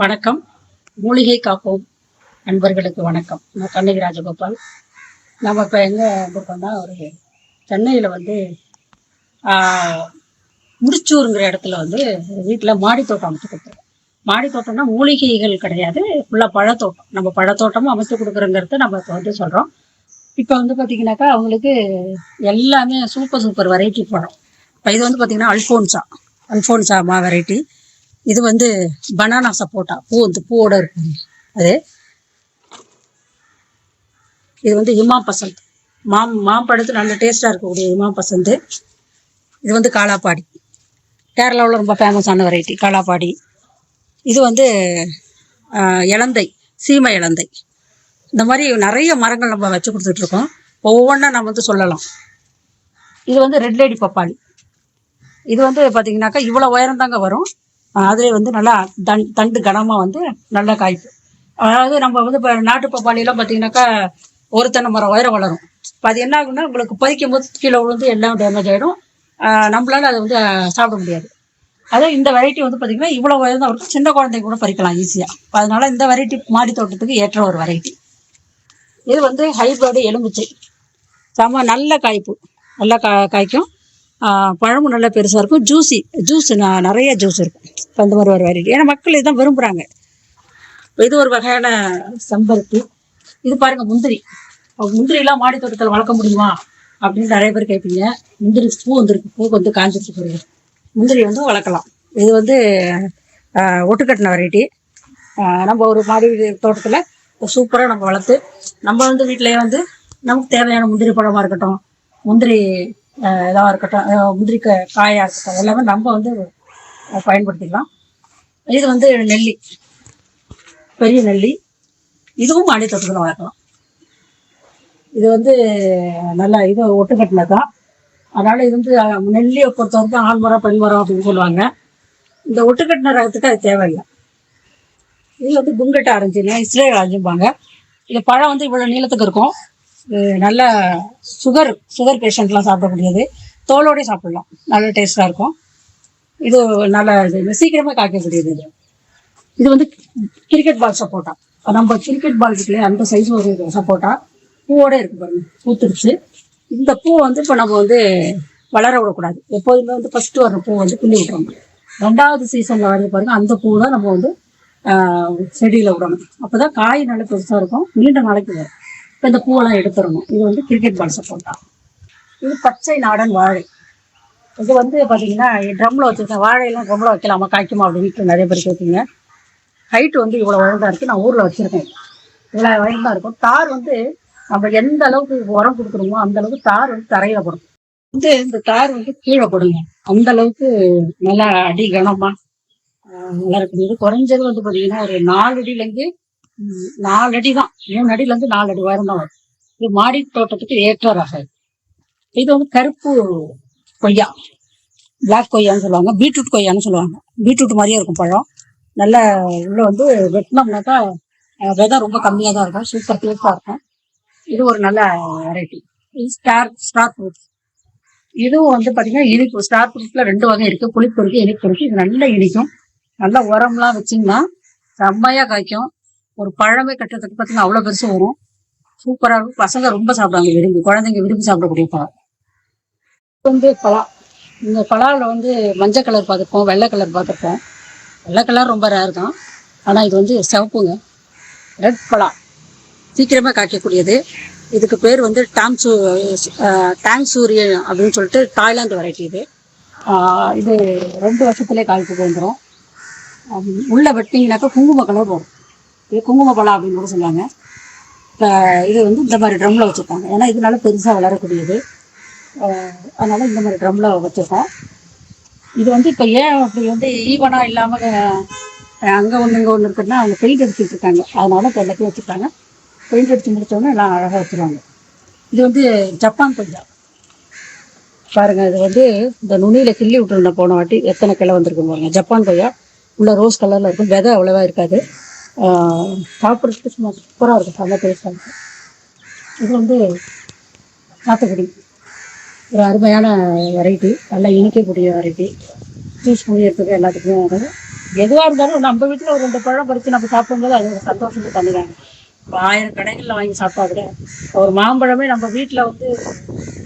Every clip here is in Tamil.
வணக்கம். மூலிகை காப்போம். நண்பர்களுக்கு வணக்கம். நான் கண்ணகி ராஜகோபால். நம்ம இப்போ எங்கே இருக்கோம்னா ஒரு சென்னையில் வந்து முடிச்சூருங்கிற இடத்துல வந்து வீட்டில் மாடி தோட்டம் அமைச்சு கொடுத்துருக்கோம். மாடி தோட்டம்னா மூலிகைகள் கிடையாது. ஃபுல்லாக பழத்தோட்டம். நம்ம பழத்தோட்டமும் அமைச்சு கொடுக்குறோங்கிறத நம்ம இப்போ வந்து சொல்கிறோம் இப்போ வந்து பார்த்தீங்கன்னாக்கா அவங்களுக்கு எல்லாமே சூப்பர் சூப்பர் வெரைட்டி பழம் இப்போ இது வந்து பார்த்தீங்கன்னா அல்ஃபோன்சா அல்ஃபோன்சா மா வெரைட்டி இது வந்து பனானா சப்போட்டா. பூ வந்து பூவோட இருக்கும். அது. இது வந்து இமா பசந்த். மாம் மாம்பழத்து நல்ல டேஸ்டாக இருக்கக்கூடிய இமா பசந்த். இது வந்து காலாப்பாடி கேரளாவில் ரொம்ப ஃபேமஸான வெரைட்டி காலாப்பாடி இது வந்து இலந்தை சீமை இலந்தை. இந்த மாதிரி நிறைய மரங்கள் நம்ம வச்சு கொடுத்துட்ருக்கோம். ஒவ்வொன்றா நம்ம வந்து சொல்லலாம். இது வந்து ரெட் லேடி பப்பாளி. இது வந்து பார்த்தீங்கன்னாக்கா இவ்வளோ உயரம் தாங்க வரும். அதுலேயே வந்து நல்லா தண் தண்டு கனமாக வந்து நல்லா காய்ப்பு அதாவது நம்ம வந்து இப்போ நாட்டு பப்பாளியெல்லாம் பார்த்தீங்கன்னாக்கா ஒரு தென்னை மரம் உயரம் வளரும். இப்போ அது என்ன ஆகும்னா உங்களுக்கு பதிக்கும் போது கீழே விழுந்து எல்லாம் டேமேஜ் ஆகிடும் நம்மளால அதை வந்து சாப்பிட முடியாது. அதே இந்த வெரைட்டி வந்து பார்த்தீங்கன்னா இவ்வளோ உயர்ந்த தான் சின்ன குழந்தைங்க கூட பறிக்கலாம் ஈஸியாக அதனால இந்த வெரைட்டி மாடி தோட்டத்துக்கு ஏற்ற ஒரு வெரைட்டி இது வந்து ஹைபிரிடு எலுமிச்சை. செம நல்ல காய்ப்பு. நல்லா கா காய்க்கும். பழமும் நல்லா பெருசாக இருக்கும். ஜூஸி ஜூஸ் நிறைய ஜூஸ் இருக்கும். இப்போ அந்த மாதிரி ஒரு வெரைட்டி ஏன்னா மக்கள் இதுதான் விரும்புகிறாங்க இது ஒரு வகையான செம்பருத்தி. இது பாருங்க முந்திரி. அப்ப முந்திரிலாம் மாடி தோட்டத்தில் வளர்க்க முடியுமா? அப்படின்னு நிறைய பேர் கேட்பீங்க. முந்திரி பூ வந்துருக்கு. பூ வந்து காஞ்சிட்டு போகுது முந்திரி வந்து வளர்க்கலாம். இது வந்து ஒட்டுக்கட்டின வெரைட்டி நம்ம ஒரு மாடி தோட்டத்தில் சூப்பராக நம்ம வளர்த்து நம்ம வந்து வீட்டிலேயே வந்து நமக்கு தேவையான முந்திரி பழமாக இருக்கட்டும் முந்திரி இதாக இருக்கட்டும் முந்திரி காயாக இருக்கட்டும் எல்லாமே நம்ம வந்து பயன்படுத்திக்கலாம். இது வந்து நெல்லி பெரிய நெல்லி. இதுவும் மாடி தோட்டத்தில் வளர்க்கலாம். இது வந்து நல்லா இது ஒட்டுக்கட்டினது தான் அதனால் இது வந்து நெல்லியை பொறுத்த வரைக்கும் ஆண் மரம் பெண் மரம் அப்படின்னு சொல்லுவாங்க. இந்த ஒட்டுக்கட்டின ரகத்துக்கு அது தேவையில்லை. இது வந்து குங்கட்டை ஆரஞ்சுங்க இஸ்ரேல் ஆரஞ்சும்பாங்க. இது பழம் வந்து இவ்வளோ நீளத்துக்கு இருக்கும். நல்ல சுகர் சுகர் பேஷண்ட்லாம் சாப்பிடக்கூடியது. தோலோடய சாப்பிடலாம். நல்ல டேஸ்ட்டாக இருக்கும். இது நல்ல இது சீக்கிரமே காய்க்கக்கூடியது இது. இது வந்து கிரிக்கெட் பால் சப்போட்டா. நம்ம கிரிக்கெட் பால் இருக்குல்லையா அந்த சைஸ் ஒரு சப்போட்டா. பூவோட இருக்கு பாருங்க பூத்துருச்சு இந்த பூ வந்து இப்போ நம்ம வந்து வளர விடக்கூடாது. எப்போதுமே வந்து ஃபர்ஸ்ட் வர்ற பூ வந்து கிள்ளி விட்றோம் ரெண்டாவது சீசனில் வரைய பாருங்க அந்த பூ தான் நம்ம வந்து செடியில் விடணும். விடணும் அப்பதான் காய் நல்ல பெருசாக இருக்கும் நீண்ட நாளைக்கு வரும். இப்போ இந்த பூவெல்லாம் எடுத்துடணும். இது வந்து கிரிக்கெட் பால் சப்போட்டா இது பச்சை நாடன் வாழை. இது வந்து பாத்தீங்கன்னா ட்ரம்ல வச்சிருக்கேன் வாழையெல்லாம் ட்ரம்ல வைக்கலாமா காய்க்குமா அப்படின்னு வீட்டுல நிறைய பேர் கேட்பீங்க ஹைட் வந்து இவ்வளவு உயர்ந்தா இருக்கு. நான் ஊர்ல வச்சிருக்கேன். இவ்வளவு உயர்ந்தா இருக்கும். தார் வந்து நம்ம எந்த அளவுக்கு உரம் கொடுக்குறோமோ அந்த அளவுக்கு தார் வந்து தரையில படும். வந்து இந்த தார் வந்து கீழே போடுங்க. அந்த அளவுக்கு நல்லா அடி கனமா ஆஹ் நல்லா இருக்கும். இது குறைஞ்சது வந்து பாத்தீங்கன்னா ஒரு நாலு அடியிலேருந்து நாலு அடி தான் மூணு அடியில இருந்து நாலு அடி உயரம் தான் வரும். இது மாடி தோட்டத்துக்கு ஏற்ற ரகம் இது வந்து கருப்பு கொய்யா. பிளாக் கொய்யான்னு சொல்லுவாங்க. பீட்ரூட் கொய்யான்னு சொல்லுவாங்க. பீட்ரூட் மாதிரியே இருக்கும் பழம். நல்ல உள்ள வந்து வெட்டினோம்னாக்கா அஹ், விதை ரொம்ப கம்மியாக தான் இருக்கும். சூப்பர் டேஸ்டாக இருக்கும். இது ஒரு நல்ல வெரைட்டி இது ஸ்டார் ஸ்டார் ஃப்ரூட் இதுவும் வந்து பார்த்தீங்கன்னா இனிப்பு ஸ்டார் ஃப்ரூட்ஸில் ரெண்டு வகை இருக்குது புளிப்பு இருக்குது இனிப்பு இருக்குது இது நல்லா இனிக்கும். நல்லா உரம்லாம் வச்சிங்கன்னா செம்மையாக காய்க்கும். ஒரு பழமே கட்டுறதுக்கு பார்த்தீங்கன்னா அவ்வளோ பெருசு வரும். சூப்பராக இருக்கும். பசங்க ரொம்ப சாப்பிடுவாங்க விரும்பி. குழந்தைங்க விரும்பி சாப்பிடக்கூடிய பழம். வந்து பலா. இந்த பலாவில் வந்து மஞ்சள் கலர் பார்த்துருப்போம் வெள்ளை கலர் பார்த்துருப்போம். வெள்ளை கலர் ரொம்ப ரேர் தான். ஆனால் இது வந்து சிவப்புங்க. ரெட் பலா. சீக்கிரமாக காய்க்கக்கூடியது. இதுக்கு பேர் வந்து டாங்சூ டேங் சூரியன் அப்படின்னு சொல்லிட்டு தாய்லாந்து வெரைட்டி இது. இது ரெண்டு வருஷத்துலேயே காய்க்கு வந்துடும் உள்ளே வெட்டிங்கனாக்கா குங்கும கலர் வரும். இது குங்கும பழம் அப்படின்னு கூட சொல்லுவாங்க. இது வந்து இந்த மாதிரி ட்ரம்ல வச்சுருப்பாங்க. ஏன்னா இதனால பெருசாக வளரக்கூடியது. அதனால் அதனால இந்த மாதிரி ட்ரம்ல வச்சுருக்கோம். இது வந்து இப்போ ஏன் அப்படி வந்து ஈவனாக இல்லாமல் அங்கே ஒன்று இங்கே ஒன்று இருக்குன்னா அவங்க பெயிண்ட் அடிச்சுட்டு இருக்காங்க. அதனால இப்போ எல்லாத்தையும் வச்சுருக்காங்க. பெயிண்ட் அடிச்சு முடித்தவொடனே எல்லாம் அழகாக வச்சிருவாங்க. இது வந்து ஜப்பான் கொய்யா பாருங்க இது வந்து இந்த நுனியில கிள்ளி விட்டுருந்த போன வாட்டி. எத்தனை கிளை வந்திருக்கு பாருங்க. ஜப்பான் கொய்யா உள்ள ரோஸ் கலர்ல இருக்கும். விதை அவ்வளவா இருக்காது. சாப்பிட்றதுக்கு சும்மா சூப்பராக இருக்கும். செம்ம டேஸ்டாக இருக்கும். இது வந்து சாத்துக்குடி. ஒரு அருமையான வெரைட்டி நல்லா இனிக்கக்கூடிய வெரைட்டி ஜூஸ் குடிக்கிறதுக்கு எல்லாத்துக்குமே வந்து எதுவாக இருந்தாலும் நம்ம வீட்டில் ஒரு ரெண்டு பழம் பறித்து நம்ம சாப்பிடும்போது அது ஒரு சந்தோஷத்தை தந்துடுறாங்க. இப்போ ஆயிரம் கடைகளில் வாங்கி சாப்பிட்டா கூட ஒரு மாம்பழமே நம்ம வீட்டில் வந்து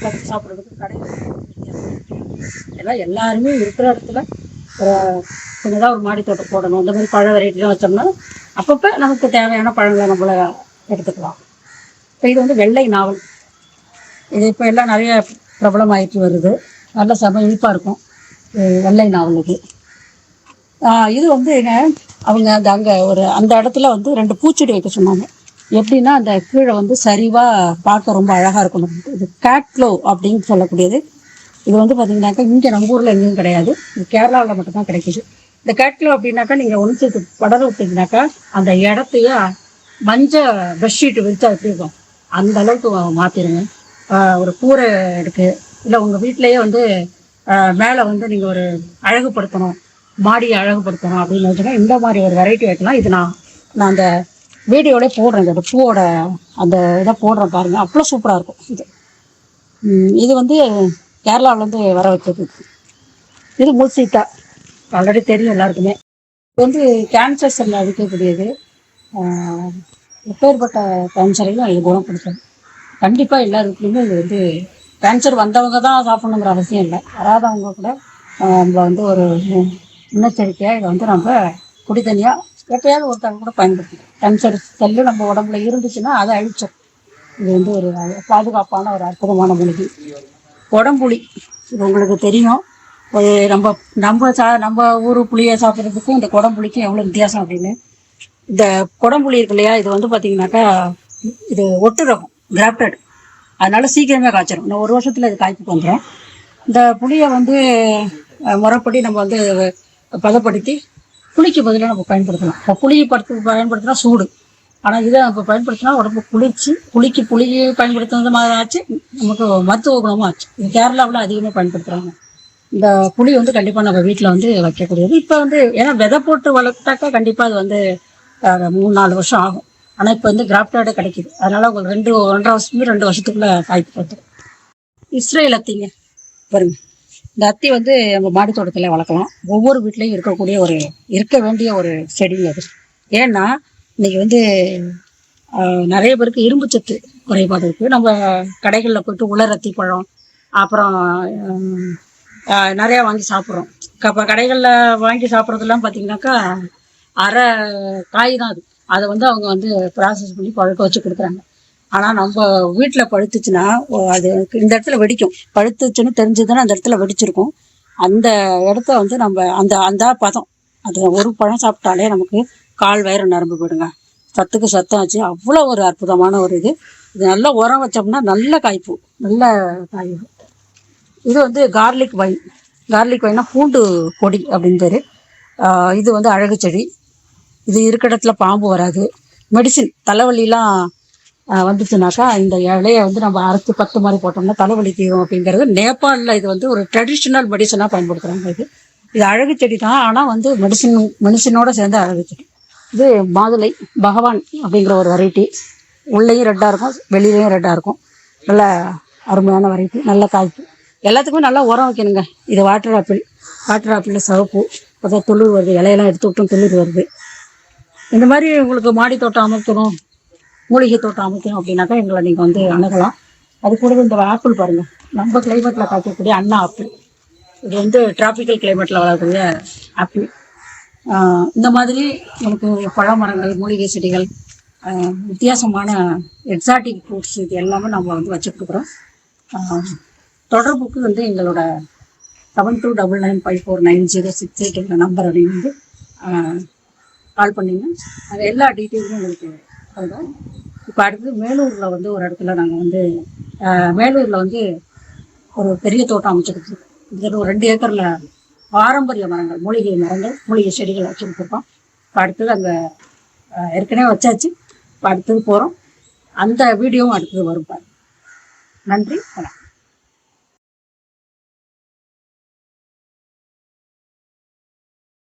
பறித்து சாப்பிட்றதுக்கு கடைகள் ஏன்னா எல்லாருமே இருக்கிற இடத்துல ஒரு சின்னதாக ஒரு மாடி தோட்டம் போடணும். இந்த மாதிரி பழ வெரைட்டிலாம் வச்சோம்னா அப்பப்போ நமக்கு தேவையான பழங்களை நம்மள எடுத்துக்கலாம். இப்போ இது வந்து வெள்ளை நாவல். இது இப்போ எல்லாம் நிறைய பிரபலமாயிட்டு வருது. நல்ல சம இனிப்பாக இருக்கும். வெள்ளை நாவல் இது. இது வந்து என்ன அவங்க அந்த அங்கே ஒரு அந்த இடத்துல வந்து ரெண்டு பூச்செடி வைக்க சொன்னாங்க. எப்படின்னா அந்த கீழே வந்து சரிவாக பார்க்க ரொம்ப அழகாக இருக்கணும் இது கேட்லோ அப்படின்னு சொல்லக்கூடியது. இது வந்து பார்த்தீங்கன்னாக்கா இங்கே நம்ம ஊரில் எங்கேயும் கிடையாது. இது கேரளாவில் மட்டும்தான் கிடைக்குது. இந்த கேட்லோ அப்படின்னாக்கா நீங்கள் ஒன்று படர விட்டீங்கன்னாக்கா அந்த இடத்தைய மஞ்சள் பெட்ஷீட் விரிச்சா எப்படி இருக்கும்? அந்த அளவுக்கு மாற்றிடுங்க ஒரு கூரை இருக்கு. இல்லை உங்கள் வீட்டிலையே வந்து மேலே வந்து நீங்கள் ஒரு அழகுபடுத்தணும். மாடியை அழகுபடுத்தணும் அப்படின்னு வச்சுன்னா இந்த மாதிரி ஒரு வெரைட்டி வைக்கலாம். இது நான் நான் அந்த வீடியோலே போடுறேன். இந்த பூவோட அந்த இதை போடுறேன் பாருங்க. அவ்வளோ சூப்பராக இருக்கும் இது. இது வந்து கேரளாவிலேருந்து வர வச்சது இது முல்சீட்டா ஆல்ரெடி தெரியும் எல்லாருக்குமே. இது வந்து கேன்சர் செல்ல அழிக்கக்கூடியது எப்பேற்பட்ட கேன்சரையும் அது குணப்படுத்தும். கண்டிப்பாக எல்லாருக்குமே இது வந்து கேன்சர் வந்தவங்க தான் சாப்பிடணுங்கிற அவசியம் இல்லை. வராதவங்க கூட நம்ம வந்து ஒரு முன்னெச்சரிக்கையாக இதை வந்து நம்ம குடி தனியாக எப்பயாவது ஒருத்தவங்க கூட பயன்படுத்தணும் கேன்சர் செல்லு நம்ம உடம்புல இருந்துச்சுன்னா அதை அழிச்சோம் இது வந்து ஒரு பாதுகாப்பான ஒரு அற்புதமான மூலிகை உடம்புலி இது உங்களுக்கு தெரியும். ஒரு நம்ம நம்ம சா நம்ம ஊர் புளியை சாப்பிட்றதுக்கும் இந்த குடம்புளிக்கும் எவ்வளோ வித்தியாசம் அப்படின்னு. இந்த குடம்புளி இருக்கு இல்லையா இது வந்து பார்த்தீங்கன்னாக்கா இது ஒட்டு ரகம் கிராப்டட் அதனால சீக்கிரமே காய்ச்சிடும் இன்னும் ஒரு வருஷத்தில் இது காய்ப்புக்கு வந்துடும் இந்த புளியை வந்து முறைப்படி நம்ம வந்து பதப்படுத்தி புளிக்கு பதிலாக நம்ம பயன்படுத்தலாம். இப்போ புளி படுத்து பயன்படுத்தினா சூடு. ஆனால் இதை நம்ம பயன்படுத்தினா உடம்பு குளிர்ச்சி புளிக்கு புளி பயன்படுத்துனது மாதிரி ஆச்சு நமக்கு மருத்துவ குணமும் ஆச்சு. இது கேரளாவில் அதிகமாக பயன்படுத்துகிறாங்க இந்த புளி வந்து கண்டிப்பாக நம்ம வீட்டில் வந்து வைக்கக்கூடியது. இப்போ வந்து ஏன்னா விதை போட்டு வளர்த்தாக்கா கண்டிப்பாக அது வந்து மூணு நாலு வருஷம் ஆகும். ஆனால் இப்போ வந்து கிராஃப்டோட கிடைக்குது. அதனால உங்களுக்கு ரெண்டு ஒன்றரை வருஷத்துக்கு ரெண்டு வருஷத்துக்குள்ள காய்ப்பு வந்துடும் இஸ்ரேல் அத்திங்க பாருங்க. இந்த அத்தி வந்து நம்ம மாடி தோட்டத்தில் வளர்க்கலாம். ஒவ்வொரு வீட்லேயும் இருக்கக்கூடிய ஒரு இருக்க வேண்டிய ஒரு செடிங்க அது. ஏன்னா இன்னைக்கு வந்து நிறைய பேருக்கு இரும்பு சத்து குறைபாடு இருக்குது நம்ம கடைகளில் போயிட்டு உலர் அத்தி பழம் அப்புறம் நிறையா வாங்கி சாப்பிட்றோம். இப்போ கடைகளில் வாங்கி சாப்பிட்றதுலாம் பார்த்தீங்கன்னாக்கா அரை காய் தான் அது. அதை வந்து அவங்க வந்து ப்ராசஸ் பண்ணி பழுக்க வச்சு கொடுக்குறாங்க. ஆனால் நம்ம வீட்டில் பழுத்துச்சுன்னா அது இந்த இடத்துல வெடிக்கும். பழுத்துச்சுன்னு தெரிஞ்சதுன்னா அந்த இடத்துல வெடிச்சிருக்கும். அந்த இடத்த வந்து நம்ம அந்த அந்த பதம் அது ஒரு பழம் சாப்பிட்டாலே நமக்கு கால் வயிறு நரம்பு போயிடுங்க. சத்துக்கு சத்தம் வச்சு அவ்வளோ ஒரு அற்புதமான ஒரு இது. இது நல்லா உரம் வச்சோம்னா நல்ல காய்ப்பு. நல்ல காய் இது வந்து கார்லிக் வைன் கார்லிக் வைனா பூண்டு பொடி அப்படின்னு பேர். இது வந்து அழகு செடி. இது இருக்கிற இடத்துல பாம்பு வராது. மெடிசின் தலைவலிலாம் வந்துச்சுனாக்கா இந்த இலையை வந்து நம்ம அரைச்சி பத்து மாதிரி போட்டோம்னா தலைவலி தீரும் அப்படிங்கிறது நேபாளில் இது வந்து ஒரு ட்ரெடிஷ்னல் மெடிசனாக பயன்படுத்துகிறாங்க இது. இது அழகு செடி தான் ஆனால் வந்து மெடிசின் மெடிசினோட சேர்ந்த அழகு செடி. இது மாதுளை பகவான் அப்படிங்கிற ஒரு வெரைட்டி உள்ளேயும் ரெட்டாக இருக்கும் வெளியிலையும் ரெட்டாக இருக்கும். நல்ல அருமையான வெரைட்டி நல்ல காய்ப்பு. எல்லாத்துக்குமே நல்லா உரம் வைக்கணுங்க. இது வாட்டர் ஆப்பிள் வாட்டர் ஆப்பிளில் சிவப்பு இப்போ துளிர் வருது. இலையெல்லாம் எடுத்து விட்டும் துளிர் வருது. இந்த மாதிரி உங்களுக்கு மாடி தோட்டம் அமைக்கணும் மூலிகை தோட்டம் அமைக்கணும் அப்படின்னாக்கா எங்களை நீங்கள் வந்து அணுகலாம். அது கூடவே இந்த ஆப்பிள் பாருங்கள் நம்ம கிளைமேட்டில் காய்க்கக்கூடிய அண்ணா ஆப்பிள் இது வந்து டிராபிக்கல் கிளைமேட்டில் வளரக்கூடிய ஆப்பிள் இந்த மாதிரி நமக்கு பழ மரங்கள் மூலிகை செடிகள் வித்தியாசமான எக்ஸாட்டிக் ஃப்ரூட்ஸ் இது எல்லாமே நம்ம வந்து வச்சுட்டுருக்குறோம் தொடர்புக்கு வந்து எங்களோட seven two double nine five four nine zero six eight என்ற நம்பர் அப்படின்னு வந்து கால் பண்ணிங்க. அது எல்லா டீட்டெயிலும் உங்களுக்கு சொல்கிறோம் இப்போ அடுத்து மேலூரில் வந்து ஒரு இடத்துல நாங்கள் வந்து மேலூரில் வந்து ஒரு பெரிய தோட்டம் அமைச்சிருக்கு ஒரு ரெண்டு ஏக்கரில் பாரம்பரிய மரங்கள் மூலிகை மரங்கள் மூலிகை செடிகள் வச்சுருக்கோம். இப்போ அடுத்தது அங்கே ஏற்கனவே வச்சாச்சு. இப்போ அடுத்தது போகிறோம் அந்த வீடியோவும் அடுத்தது வரும் பாருங்க. நன்றி வணக்கம்.